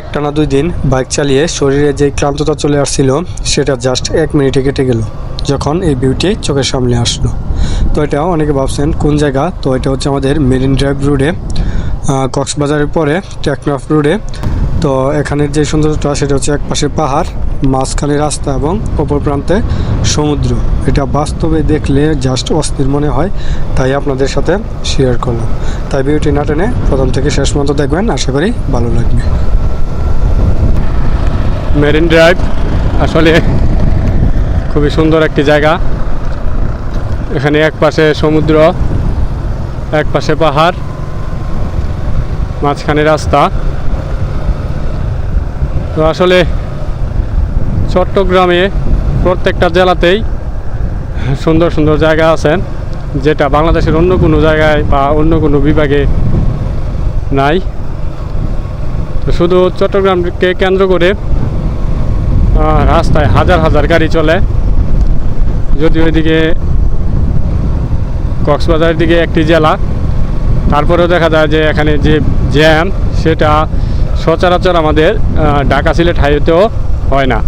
একটানা দুই দিন বাইক চালিয়ে শরীরে যে ক্লান্ততা চলে আসছিল, সেটা জাস্ট এক মিনিটে কেটে গেল, যখন এই বিউটি চোখের সামনে আসলো। তো এটা অনেকে ভাবছেন, কোন জায়গা? তো এটা হচ্ছে আমাদের মেরিন ড্রাইভ রোডে কক্সবাজারের পরে টেকনাফ রোডে। তো এখানের যে সৌন্দর্যটা, সেটা হচ্ছে এক পাশে পাহাড়, মাঝখানে রাস্তা এবং অপর প্রান্তে সমুদ্র। এটা বাস্তবে দেখলে জাস্ট অস্থির মনে হয়, তাই আপনাদের সাথে শেয়ার করলাম। তাই ভিডিওটি না টেনে প্রথম থেকে শেষ পর্যন্ত দেখবেন, আশা করি ভালো লাগবে। মেরিন ড্রাইভ আসলে খুবই সুন্দর একটি জায়গা। এখানে এক পাশে সমুদ্র, এক পাশে পাহাড়, মাঝখানে রাস্তা। তো আসলে চট্টগ্রামে প্রত্যেকটা জেলাতেই সুন্দর সুন্দর জায়গা আছে যেটা বাংলাদেশের অন্য কোনো জায়গায় বা অন্য কোনো বিভাগে নাই। তো শুধু চট্টগ্রামকে কেন্দ্র করে রাস্তায় হাজার হাজার গাড়ি চলে। যদিও এদিকে কক্সবাজারের দিকে একটি জেলা। তারপরেও দেখা যায় যে এখানে যে জ্যাম, সেটা সচরাচর আমাদের ঢাকা সিলেট হাইওয়েতেও হয় না।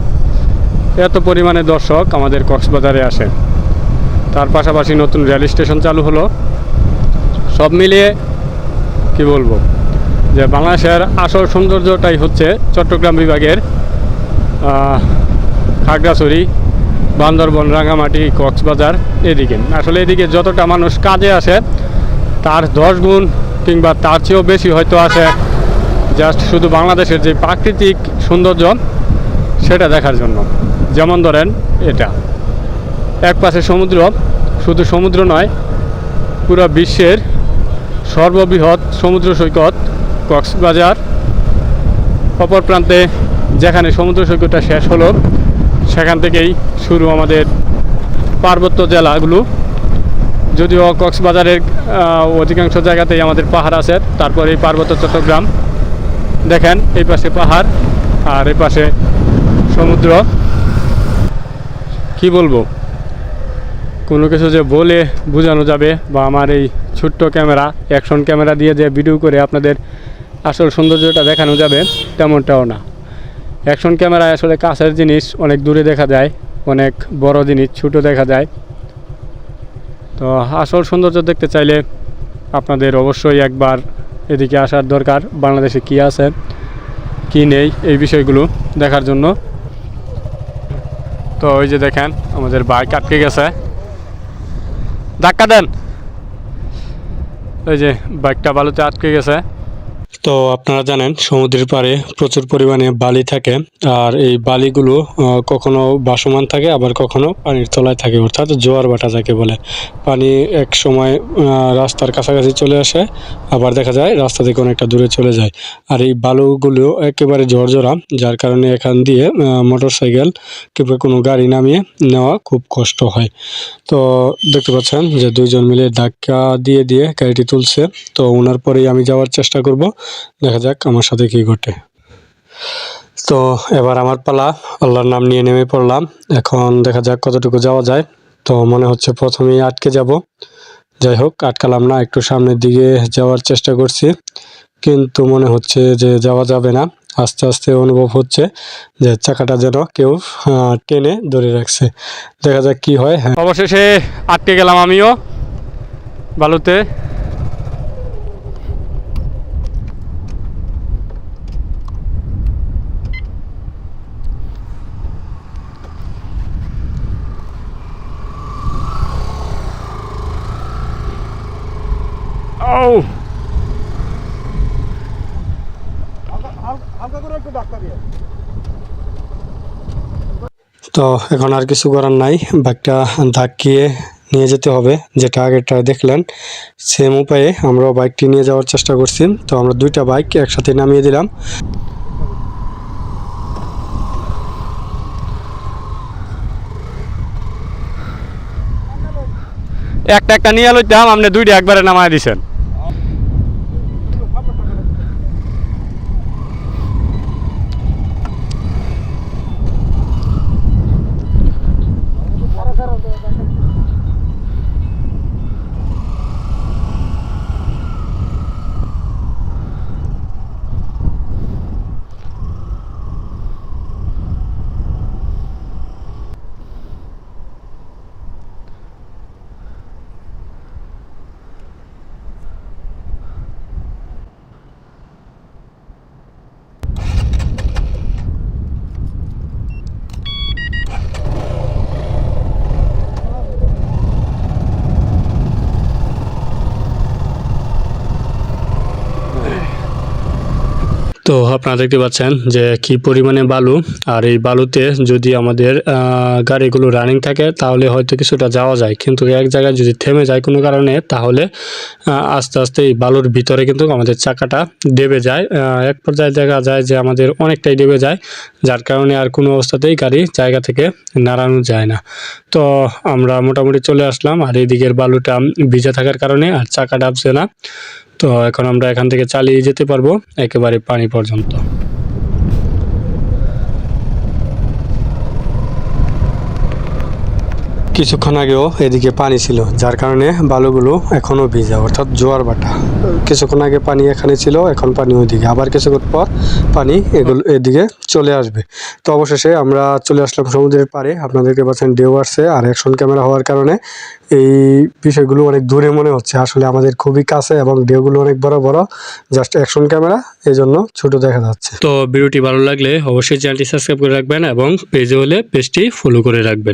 এত পরিমাণে দর্শক আমাদের কক্সবাজারে আসে। তার পাশাপাশি নতুন রেল স্টেশন চালু হলো। সব মিলিয়ে কি বলব? যে বাংলাদেশের আসল সৌন্দর্যটাই হচ্ছে চট্টগ্রাম বিভাগের খাগড়াছড়ি, বান্দরবন রাঙামাটি কক্সবাজার এদিকে। আসলে এদিকে যতটা মানুষ কাজে আসে, তার দশ গুণ কিংবা তার চেয়েও বেশি হয়তো আসে জাস্ট শুধু বাংলাদেশের যে প্রাকৃতিক সৌন্দর্য, সেটা দেখার জন্য। যেমন ধরেন এটা। এক পাশে সমুদ্র, শুধু সমুদ্র নয়, পুরো বিশ্বের সর্ববৃহৎ সমুদ্র সৈকত, কক্সবাজার, অপর প্রান্তে যেখানে সমুদ্র সৈকতটা শেষ হলো, সেখান থেকেই শুরু আমাদের পার্বত্য জেলাগুলো। যদিও কক্সবাজারের অধিকাংশ জায়গাতেই আমাদের পাহাড় আছে, তারপরে এই পার্বত্য চট্টগ্রাম। দেখেন, এই পাশে পাহাড় আর এই পাশে সমুদ্র। কি বলব? কোনো কিছু যে বলে বোঝানো যাবে বা আমার এই ছোট্ট ক্যামেরা অ্যাকশন ক্যামেরা দিয়ে যে ভিডিও করে আপনাদের আসল সৌন্দর্যটা দেখানো যাবে, তেমনটাও না। অ্যাকশন ক্যামেরায় আসলে কাছের জিনিস অনেক দূরে দেখা যায়, অনেক বড় জিনিস, ছোট দেখা যায়। তো আসল সৌন্দর্য দেখতে চাইলে আপনাদের অবশ্যই একবার এদিকে আসার দরকার, বাংলাদেশে কি আছে, কি নেই, এই বিষয়গুলো দেখার জন্য। তো ওই যে দেখেন, আমাদের বাইক আটকে গেছে। ধাক্কা দেন। ওই যে বাইকটা বালুতে আটকে গেছে। তো আপনারা জানেন, সমুদ্রের পাড়ে প্রচুর পরিমাণে বালি থাকে। আর এই বালিগুলো কখনো বাসমান থাকে, আবার কখনো পানির তলায় থাকে, অর্থাৎ জোয়ার বাটা যাকে বলে। পানি এক সময় রাস্তার কাছাকাছি চলে আসে, আবার দেখা যায় রাস্তা থেকে অনেকটা দূরে চলে যায়। আর এই বালুগুলো একেবারে ঝরঝরা, যার কারণে এখান দিয়ে মোটর সাইকেল কিংবা কোনো গাড়ি নামিয়ে নেওয়া খুব কষ্ট হয়। তো দেখতে পাচ্ছেন যে দুইজন মিলে ধাক্কা দিয়ে দিয়ে গাড়িটি তুলছে। তো ওনার পরেই আমি যাওয়ার চেষ্টা করব। দেখা যাক আমার সাথে কি ঘটে। তো এবার আমার পালা, আল্লাহর নাম নিয়ে নেমে পড়লাম। এখন দেখা যাক কতটুকু যাওয়া যায়। তো মনে হচ্ছে প্রথমেই আটকে যাব। যাই হোক, আটকালাম না, একটু সামনের দিকে যাওয়ার চেষ্টা করছি। কিন্তু মনে হচ্ছে যে যাওয়া যাবে না। আস্তে আস্তে অনুভব হচ্ছে যে চাকাটা যেন কেউ টেনে ধরে রাখছে। দেখা যাক কি হয় হ্যাঁ। অবশেষে আটকে গেলাম আমিও বালুতে। ও তো এখন আর কিছু করার নাই। বাইকটা ধাক্কিয়ে নিয়ে যেতে হবে যেটা আগেরটা দেখলেন। সেম উপায়ে আমরাও বাইকটি নিয়ে যাওয়ার চেষ্টা করছি। তো আমরা দুইটা বাইক একসাথে নামিয়ে দিলাম। একটা একটা নিয়ে লইতাম আপনি দুইটা একবারে নামায় দিছেন। তো আপনারা দেখতে পাচ্ছেন যে কি পরিমাণে বালু। আর এই বালুতে যদি আমাদের গাড়িগুলো রানিং থাকে, তাহলে হয়তো কিছুটা যাওয়া যায়। কিন্তু এক জায়গায় যদি থেমে যায় কোনো কারণে, তাহলে আস্তে আস্তে এই বালুর ভিতরে কিন্তু আমাদের চাকাটা ডেবে যায়। এক পর্যায়ে দেখা যায় যে আমাদের অনেকটাই ডেবে যায়, যার কারণে আর কোনো অবস্থাতেই গাড়ি জায়গা থেকে নাড়ানো যায় না। তো আমরা মোটামুটি চলে আসলাম, আর এদিকের বালুটা ভিজে থাকার কারণে আর চাকা ডাবছে না। তো এখন আমরা এখান থেকে চালিয়ে যেতে পারব একেবারে পানি পর্যন্ত। কিছুক্ষণ আগেও এদিকে পানি ছিল, যার কারণে বালুগুলো এখনও ভিজা, অর্থাৎ জোয়ার বাটা কিছুক্ষণ আগে পানি এখানে ছিল, এখন পানি ওইদিকে। আবার কিছুক্ষণ পর পানি এগুলো এদিকে চলে আসবে। তো অবশেষে আমরা চলে আসলাম সমুদ্রের পাড়ে। আপনাদেরকে পাচ্ছেন ঢেউ আসছে আর অ্যাকশন ক্যামেরা হওয়ার কারণে এই বিষয়গুলো অনেক দূরে মনে হচ্ছে। আসলে আমাদের খুবই কাছে এবং ঢেউগুলো অনেক বড় বড় জাস্ট অ্যাকশন ক্যামেরা এই জন্য ছোট দেখা যাচ্ছে। তো ভিডিওটি ভালো লাগলে অবশ্যই চ্যানেলটি সাবস্ক্রাইব করে রাখবেন এবং পেজে হলে পেজটি ফলো করে রাখবেন।